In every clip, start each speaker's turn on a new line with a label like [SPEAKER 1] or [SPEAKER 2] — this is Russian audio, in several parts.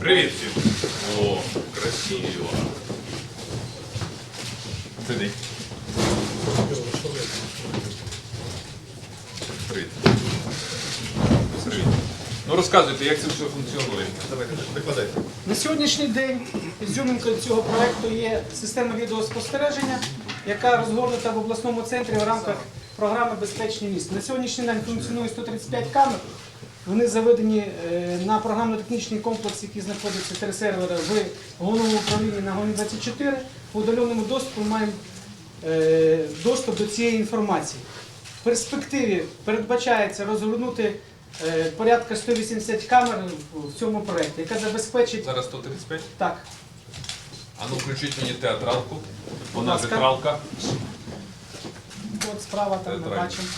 [SPEAKER 1] Привіт всім. О, красиво. Сиди. Привіт. Привіт. Ну розказуйте, як це все функціонує. Давайте, викладайте.
[SPEAKER 2] На сьогоднішній день ізюминкою цього проекту є система відеоспостереження, яка розгорнута в обласному центрі в рамках програми Безпечне місто. На сьогоднішній день функціонує 135 камер. Вони заведені е, на програмно-технічний комплекс, який знаходиться три сервери в головному управлінні на ГОНі 24. По удаленому доступу маємо е, доступ до цієї інформації. В перспективі передбачається розгорнути е, порядка 180 камер в цьому проєкті, яка забезпечить
[SPEAKER 1] Зараз 135.
[SPEAKER 2] так.
[SPEAKER 1] А ну включіть мені театралку. Вона театралка.
[SPEAKER 2] От справа там ми бачимо.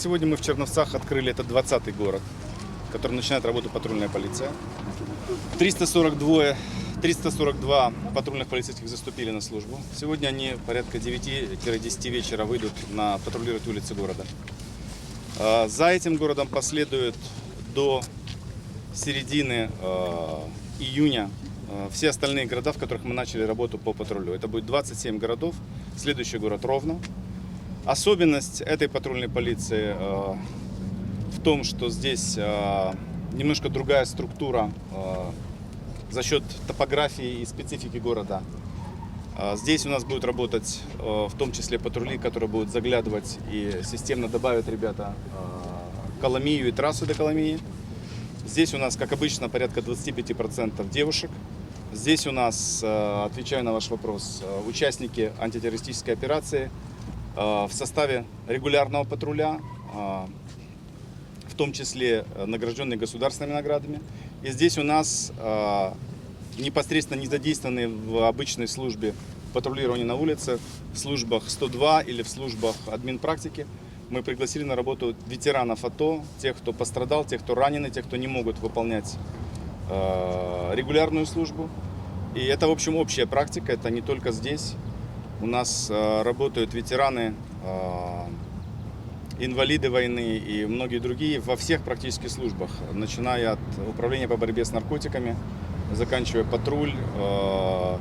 [SPEAKER 3] Сегодня мы в Черновцах открыли, это 20-й город, в котором начинает работу патрульная полиция. 342, 342 патрульных полицейских заступили на службу. Сегодня они порядка 9-10 вечера выйдут на патрулировать улицы города. А, За этим городом последует до середины э, июня э, все остальные города, в которых мы начали работу по патрулю. Это будет 27 городов. Следующий город Ровно. Особенность этой патрульной полиции э, в том, что здесь э, немножко другая структура э, за счет топографии и специфики города. Здесь у нас будут работать в том числе патрули, которые будут заглядывать и системно добавят ребята Коломию и трассу до Коломии. Здесь у нас, как обычно, порядка 25% девушек. Здесь у нас, отвечаю на ваш вопрос, участники антитеррористической операции в составе регулярного патруля, э, в том числе э, награжденные государственными наградами. И здесь у нас э, непосредственно не задействованные в обычной службе патрулирования на улице, в службах 102 или в службах админпрактики. Мы пригласили на работу ветеранов АТО, тех, кто пострадал, тех, кто ранены, тех, кто не могут выполнять э, регулярную службу. И это, в общем, общая практика, это не только здесь. У нас э, работают ветераны, э, инвалиды войны и многие другие во всех практически службах, начиная от управления по борьбе с наркотиками, заканчивая патруль, э,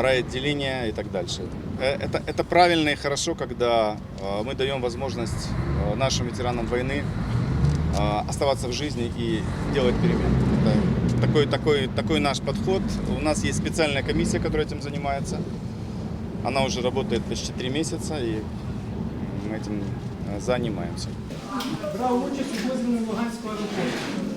[SPEAKER 3] райотделение и так дальше. Это, это правильно и хорошо, когда мы даем возможность нашим ветеранам войны оставаться в жизни и делать перемены. Это такой, такой, такой наш подход. У нас есть специальная комиссия, которая этим занимается. Она уже работает почти три месяца, и мы этим э, занимаемся.
[SPEAKER 2] Брав участь у звільненні Луганського аеропорту.